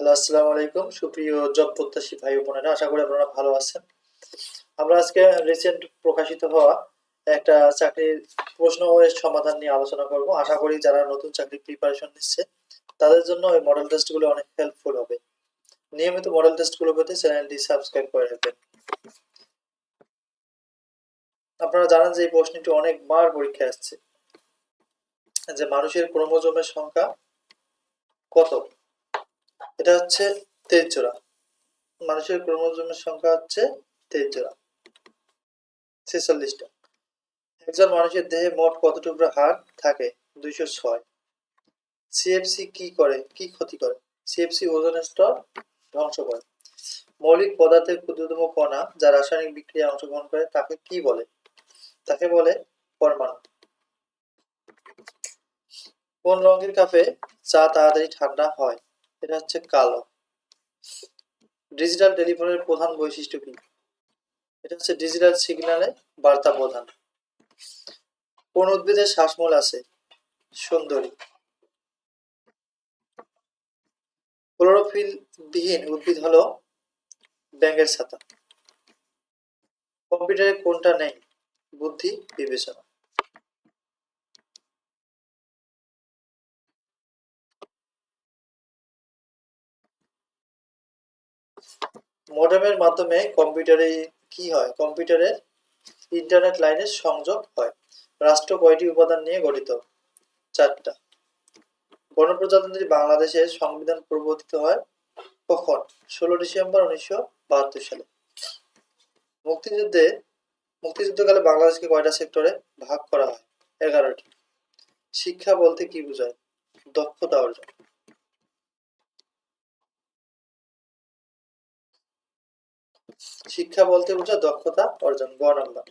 Hello আসসালামু আলাইকুম। সুপ্রিয় জব প্রত্যাশী ভাই বোনেরা, আশা করি আপনারা ভালো আছেন। আমরা আজকে রিসেন্ট প্রকাশিত হওয়া একটা চাকরির প্রশ্ন সমাধান নিয়ে আলোচনা করব। আশা করি যারা নতুন চাকরি প্রিপারেশন নিচ্ছে, তাদের জন্য এই মডেল টেস্টগুলো অনেক হেল্পফুল হবে। নিয়মিত মডেল টেস্টগুলো পেতে চ্যানেলটি সাবস্ক্রাইব করে রাখবেন। আপনারা জানেন যে এই প্রশ্নটি অনেকবার পরীক্ষায় আসছে। যে মানুষের ক্রোমোজোমের সংখ্যা কত? এটা হচ্ছে তেইশ জোড়া মানুষের ক্রোমোজোমের সংখ্যা হচ্ছে তেইশ জোড়া ছেচল্লিশটা। একজন মানুষের দেহে মোট কত হাড় থাকে? দুইশো ছয়। সিএফসি কি করে? কি ক্ষতি করে? সিএফসি ওজনের স্তর ধ্বংস করে। মৌলিক পদার্থের ক্ষুদ্রতম কণা যা রাসায়নিক বিক্রিয়ায় অংশগ্রহণ করে, তাকে কি বলে? তাকে বলে পরমাণু। কোন রঙের কাপে চা তাড়াতাড়ি ঠান্ডা হয়? এটা হচ্ছে কালো। ডিজিটাল টেলিফোনের প্রধান বৈশিষ্ট্য কি? এটা হচ্ছে ডিজিটাল সিগন্যালে বার্তা প্রধান। কোন উদ্ভিদের শ্বাসমূল আছে? সুন্দরী। ক্লোরোফিল বিহীন উদ্ভিদ হলো ব্যাঙের ছাতা। কম্পিউটারে কোনটা নেই? বুদ্ধি, বিবেচনা। মডেমের মাধ্যমে কম্পিউটারে কি হয়? কম্পিউটারের ইন্টারনেট লাইনের সংযোগ হয়। রাষ্ট্র কয়টি উপাদান নিয়ে গঠিত? চারটা। গণপ্রজাতন্ত্রী বাংলাদেশের সংবিধান প্রবর্তিত হয় কখন? ষোলো ডিসেম্বর উনিশশো বাহাত্তর সালে। মুক্তিযুদ্ধে, মুক্তিযুদ্ধকালে বাংলাদেশকে কয়টা সেক্টরে ভাগ করা হয়? এগারোটি। শিক্ষা বলতে কি বোঝায়? দক্ষতা অর্জন। শিক্ষা বলতে বোঝা দক্ষতা অর্জন নাম্বার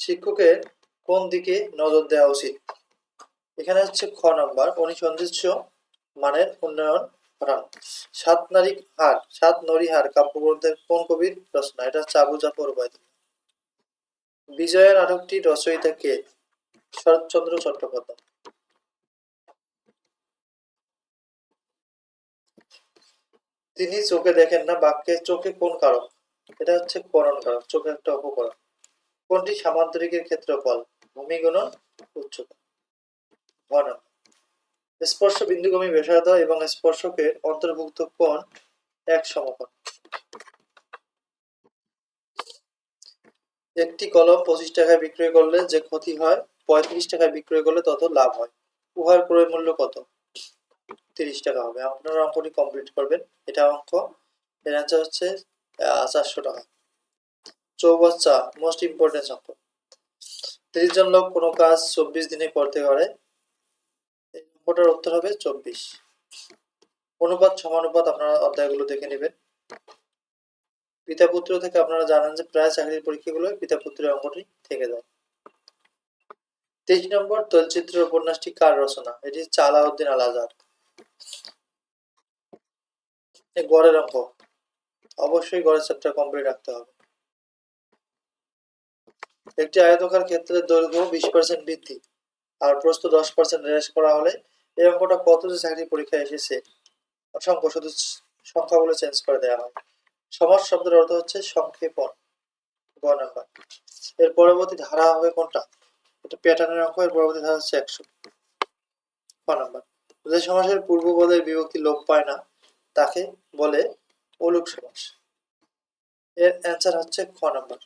শিক্ষকের কোন দিকে নজর দেওয়া উচিত? এখানে হচ্ছে খ নাম্বার, অনিসন্ধিৎস মানের উন্নয়ন ঘটানো সাত নারী হার, সাত নরী হার কাব্যগ্রন্থের কোন কবির রচনা? এটা আবু জাফর ওবায়দুল্লাহ বিজয়া নাটকটি রচয়িতা কে? শরৎচন্দ্র চট্টোপাধ্যায়। তিনি চোখে দেখেন না, বাক্যে চোখে কোন কারক? এটা হচ্ছে করণ কারক, চোখে একটা উপকরণ। কোনটি সামান্তরিকের ক্ষেত্রফল? ভূমি গুণন উচ্চতা স্পর্শ বিন্দুগামী ব্যাসার্ধ এবং স্পর্শকের অন্তর্ভুক্ত কোণ এক সমকোণ। একটি কলম পঁচিশ টাকায় বিক্রয় করলে যে ক্ষতি হয়, পঁয়ত্রিশ টাকায় বিক্রয় করলে তত লাভ হয়। উহার ক্রয় মূল্য কত? তিরিশ টাকা হবে। আপনারা অঙ্কটি কমপ্লিট করবেন। এটা অঙ্ক। এর অ্যান্সার হচ্ছে চারশো টাকা। চৌবাচ্চা মোস্ট ইম্পর্টেন্ট অঙ্ক। তিরিশ জন লোক কোনো কাজ চব্বিশ দিনে করতে পারে। এই অঙ্কটার উত্তর হবে চব্বিশ। অনুপাত, সমানুপাত আপনারা অধ্যায়গুলো দেখে নেবেন। পিতা পুত্র থেকে আপনারা জানেন যে প্রায় চাকরির পরীক্ষাগুলো পিতা পুত্রের অঙ্কটি থেকে যায়। তেইশ নম্বর, তৈলচিত্র উপন্যাসটি কার রচনা? এটি চালাউদ্দিন আল আজাদ। গড়ের অঙ্ক। অবশ্যই গড়ের চ্যাপ্টার কমপ্লিট রাখতে হবে। একটি আয়তকার ক্ষেত্রের দৈর্ঘ্য বিশ পার্সেন্ট বৃদ্ধি আর প্রস্থ দশ পার্সেন্ট হ্রাস করা হলে এই অঙ্কটা কত যে চাকরি পরীক্ষায় এসেছে? অসংখ্য শুধু সংখ্যাগুলো চেঞ্জ করে দেওয়া হয়। সমাজ শব্দের অর্থ হচ্ছে সংক্ষেপণ। গ নাম্বার। এর পরবর্তী ধারা হবে কোনটা? এটা প্যাটার্নের অঙ্ক, এর পরবর্তী ধারা হচ্ছে একশো। ক নাম্বার। যে সমাসের পূর্ব পূর্বপদের বিভক্তি লোপ পায় না, তাকে বলে অলুক সমাস এর অ্যান্সার হচ্ছে খ নাম্বার।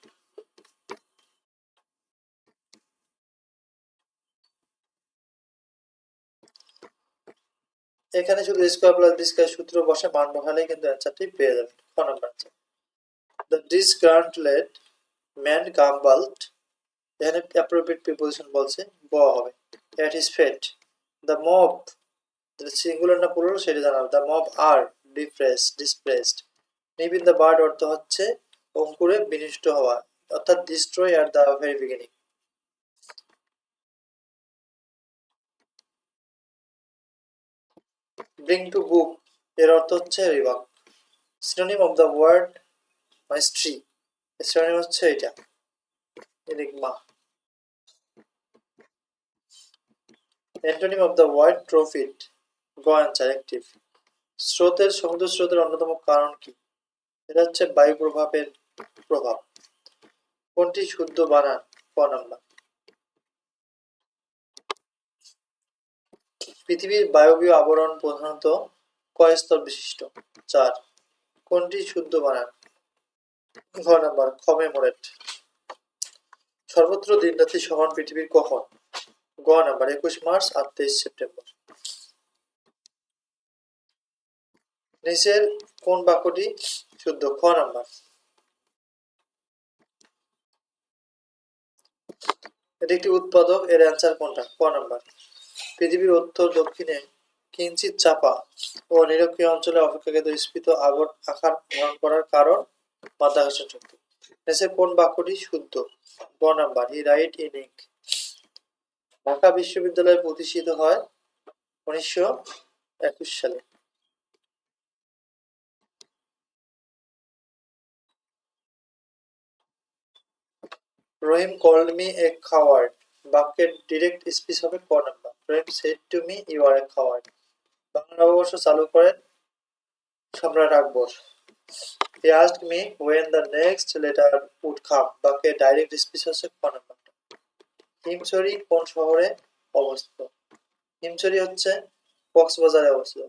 এখানে শুধু স্কোয়ার প্লাস বি স্কোয়ার সূত্র বসে মান বসালেই কিন্তু অ্যান্সারটি পেয়ে যাবেন। খ number answer the disgruntled man grumbled এখানে অ্যাপ্রোপ্রিয়েট প্রিপোজিশন বলছে ব হবে। At his fate the mob singular না পুরো সেটা জানাব। The mob R depress dispersed nip in the bud অর্থ হচ্ছে অঙ্কুরে বিনিষ্ট হওয়া, অর্থাৎ destroy R the very beginning bring to book এর অর্থ হচ্ছে rebuke synonym of the word mystery synonym হচ্ছে এটা enigma antonym of the word ট্রোফিট answer active স্রোতের সমুদ্র স্রোতের অন্যতম কারণ কি? এটা হচ্ছে বায়ু প্রভাবের প্রভাব। কোনটি শুদ্ধ বানান ক নাম্বার। পৃথিবীর বায়বীয় আবরণ প্রধানত কয় স্তর বিশিষ্ট? চার। কোনটি শুদ্ধ বানান ঘ নাম্বার। কমেমোরেট সর্বত্র দিনরাত্রি সমান পৃথিবীর কখন? গ নাম্বার। একুশ মার্চ আর তেইশ সেপ্টেম্বর। নিচের কোন বাক্যটি শুদ্ধ? খ নাম্বার। এটি একটি উৎপাদক, এর অ্যান্সার কোনটা? ক নাম্বার। পৃথিবীর উত্তর দক্ষিণে কিঞ্চিত চাপা ও নিরক্ষীয় অঞ্চলে অপেক্ষাকৃত স্ফীত আগর আকার ধারণ করার কারণ মাধ্যাকর্ষণ শক্তি। নিচের কোন বাক্যটি শুদ্ধ? গ number. He write in ink Dhaka বিশ্ববিদ্যালয় প্রতিষ্ঠিত হয় উনিশশো একুশ সালে। রহিম কল্ড মি এ খাওয়ার্ড বাক্যের ডিরেক্ট স্পিচ হবে ক number Rahim said to me you are a coward Bangla নববর্ষ চালু করেন সম্রাট Akbar. He asked me when the next letter would come বাক্যের ডাইরেক্ট স্পিচ হচ্ছে ক নাম্বারটা হিমছড়ি কোন শহরে অবস্থিত? হিমছড়ি হচ্ছে কক্সবাজারে অবস্থিত।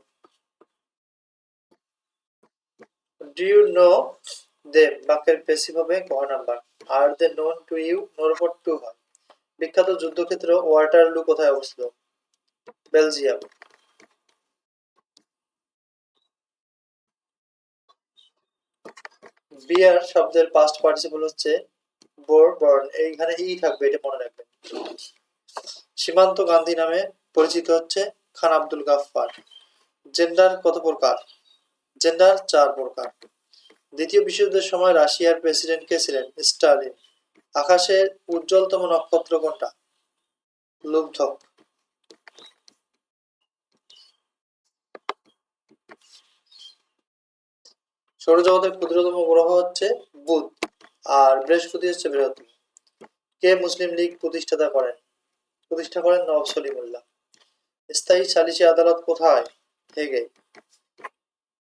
ডু ইউ নো দেম বাক্যের পেসিভ হবে ক number are they known to you নোর উপর টু হয় বিখ্যাত যুদ্ধক্ষেত্র ওয়াটারলু কোথায় অবস্থিত? বেলজিয়াম। বিয়ার শব্দের পাস্ট পার্টিসিপল হচ্ছে বোর বর্ন। এইখানে ই থাকবে, এটা মনে রাখবেন। সীমান্ত গান্ধী নামে পরিচিত হচ্ছে খান আব্দুল গাফফার। জেন্ডার কত প্রকার? জেন্ডার চার প্রকার। দ্বিতীয় বিশ্বযুদ্ধের সময় রাশিয়ার প্রেসিডেন্ট কে ছিলেন? স্টালিন। আকাশের উজ্জ্বলতম নক্ষত্র কোনটা? লুব্ধক সৌরজগতের ক্ষুদ্রতম গ্রহ হচ্ছে বুধ, আর বৃহস্পতি হচ্ছে বৃহত্তম কে মুসলিম লীগ প্রতিষ্ঠাতা করেন? প্রতিষ্ঠা করেন নওয়াব সলিমুল্লাহ। স্থায়ী সালিসি আদালত কোথায়? হেগে।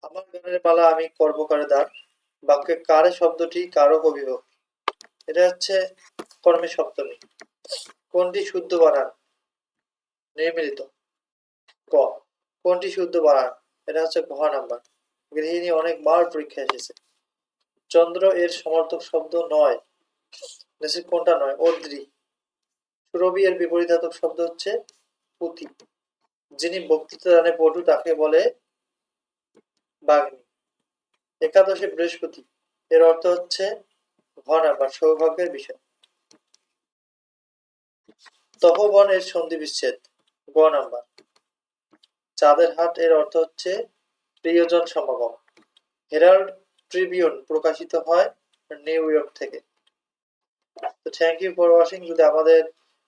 আমার গানের মালা আমি কর্মকারে দান বাক্যে কারে শব্দটি কারক অভিভক্ত এটা হচ্ছে কর্মে সপ্তমী কোনটি শুদ্ধ বানান? নির্মিলিত ক। কোনটি শুদ্ধ বানান? এটা হচ্ছে ঘ নাম্বার। গৃহিণী অনেকবার পরীক্ষা এসেছে। চন্দ্র এর সমর্থক শব্দ নয়। কোনটা নয়? অদ্রি। সুরভি এর বিপরীতাত্মক শব্দ হচ্ছে পুঁতি যিনি বক্তৃতা দানে পটু তাকে বলে বাগ্নি। একাদশে বৃহস্পতি। এর অর্থ হচ্ছে ঘ নাম্বার সৌভাগ্যের বিষয়। তপবন এর সন্ধি বিচ্ছেদ, গ নাম্বার। চাঁদের হাট এর অর্থ হচ্ছে প্রিয়জন সমাগম। হেরাল্ড ট্রিবিউন প্রকাশিত হয় নিউ ইয়র্ক থেকে। তো থ্যাংক ইউ ফর ওয়াচিং যদি আমাদের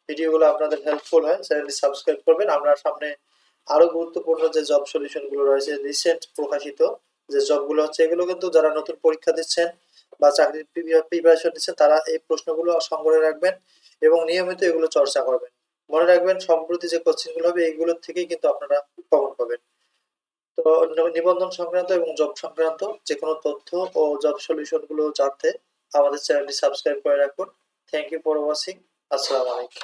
ভিডিওগুলো আপনাদের হেল্পফুল হয় চ্যানেলটি সাবস্ক্রাইব করবেন। আমরা সামনে আরও গুরুত্বপূর্ণ যে জব সলিউশনগুলো রয়েছে রিসেন্ট প্রকাশিত যে জবগুলো হচ্ছে, এগুলো কিন্তু যারা নতুন পরীক্ষা দিচ্ছেন বা চাকরির প্রিপারেশন দিচ্ছেন তারা এই প্রশ্নগুলো সংগ্রহে রাখবেন এবং নিয়মিত এগুলো চর্চা করবেন। মনে রাখবেন, সম্প্রতি যে কোশ্চেনগুলো হবে এইগুলোর থেকেই কিন্তু আপনারা কমন পাবেন। তো নিবন্ধন সংক্রান্ত এবং জব সংক্রান্ত যে কোনো তথ্য ও জব সলিউশনগুলো জানতে আমাদের চ্যানেলটি সাবস্ক্রাইব করে রাখুন। থ্যাংক ইউ ফর ওয়াচিং আসসালামু আলাইকুম।